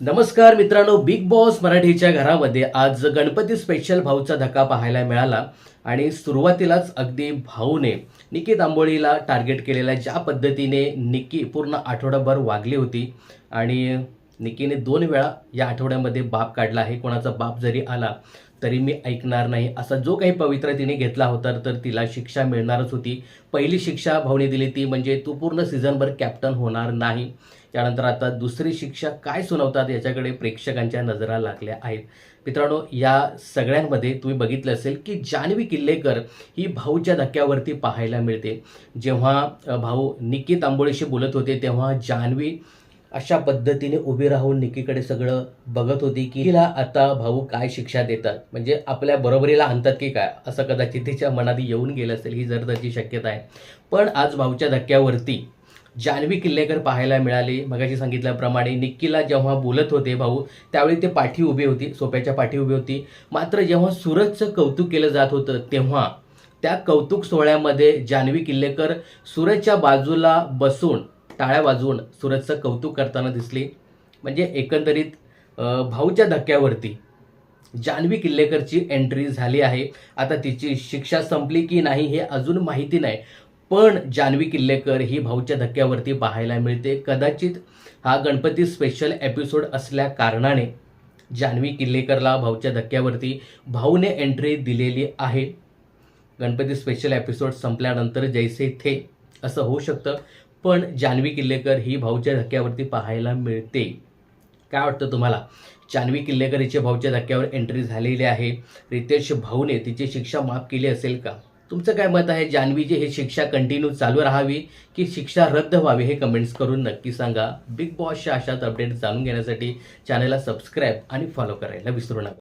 नमस्कार मित्रांनो big boss मराठीच्या घरामध्ये आज गणपती स्पेशल भाऊचा धक्का पाहायला मिळाला आणि सुरुवातीलाच अगदी भाऊने निकी तांबोळीला टार्गेट केलेल्या ज्या पद्धतीने निकी पूर्ण आठवडाभर वागली होती आणि निकीने दोन वेळा या आठवड्यामध्ये बाप काढला आहे. कोणाचा बाप जरी आला तरी मी ऐकणार नाही. असा जो काही पवित्र तिने घेतला होता तर तिला शिक्षा मिळणारच होती. पहिली शिक्षा भाऊने दिली ती म्हणजे तू पूर्ण सीझनभर कॅप्टन होणार नाही. त्यानंतर आता दुसरी शिक्षा काय सुनावतात याच्याकडे प्रेक्षकांच्या नजरा लागल्या आहेत. मित्रांनो या सगळ्यांमध्ये तुम्ही बघितलं असेल की जान्हवी किल्लेकर ही भाऊच्या धक्क्यावरती पाहायला मिळते. जेव्हा भाऊ निकी तांबोळीशी बोलत होते तेव्हा जान्हवी अशा पद्धतीने उभी राहून निकीकडे सगळं बघत होती की तिला आता भाऊ काय शिक्षा देतात? म्हणजे आपल्या बरोबरीला आणतात की काय? असं कदाचित तिच्या मनात येऊन गेलं असेल ही जर त्याची शक्यता आहे. पण आज भाऊच्या धक्क्यावरती जान्हवी किल्लेकर पाहायला मिळाली. मगाशी सांगितल्याप्रमाणे निक्कीला जेव्हा बोलत होते भाऊ त्यावेळी ते पाठी उभी होती सोप्याच्या पाठी उभी होती. मात्र जेव्हा सूरजचं कौतुक केलं जात होतं तेव्हा त्या कौतुक सोहळ्यामध्ये जान्हवी किल्लेकर सूरजच्या बाजूला बसून टाळ्या वाजवून सूरजचं कौतुक करताना दिसली. म्हणजे एकंदरीत भाऊच्या धक्क्यावरती जान्हवी किल्लेकरची एंट्री झाली आहे. आता तिची शिक्षा संपली की नाही हे अजून माहिती नाही. पण जान्हवी किल्लेकर ही भाऊच्या धक्क्यावरती पाहायला मिळते. कदाचित हा गणपती स्पेशल एपिसोड असल्या कारणाने जान्हवी किल्लेकरला भाऊच्या धक्क्यावरती भाऊने एंट्री दिलेली आहे. गणपती स्पेशल एपिसोड संपल्यानंतर जैसे थे. असं होऊ शकतं. पण जान्हवी किल्लेकर ही भाऊच्या धक्क्यावरती पाहायला मिळते. काय वाटतं तुम्हाला? जान्हवी किल्लेकर हिच्या भाऊच्या धक्क्यावर एंट्री झालेली आहे. रितेश भाऊने तिची शिक्षा माफ केली असेल का? तुमचं काय मत आहे? जान्हवीची ही शिक्षा कंटिन्यू चालू राहावी की शिक्षा रद्द व्हावी हे कमेंट्स करून नक्की सांगा. बिग बॉसच्या अशाच अपडेट जाणून घेण्यासाठी चॅनलला सबस्क्राईब आणि फॉलो करायला विसरू नका.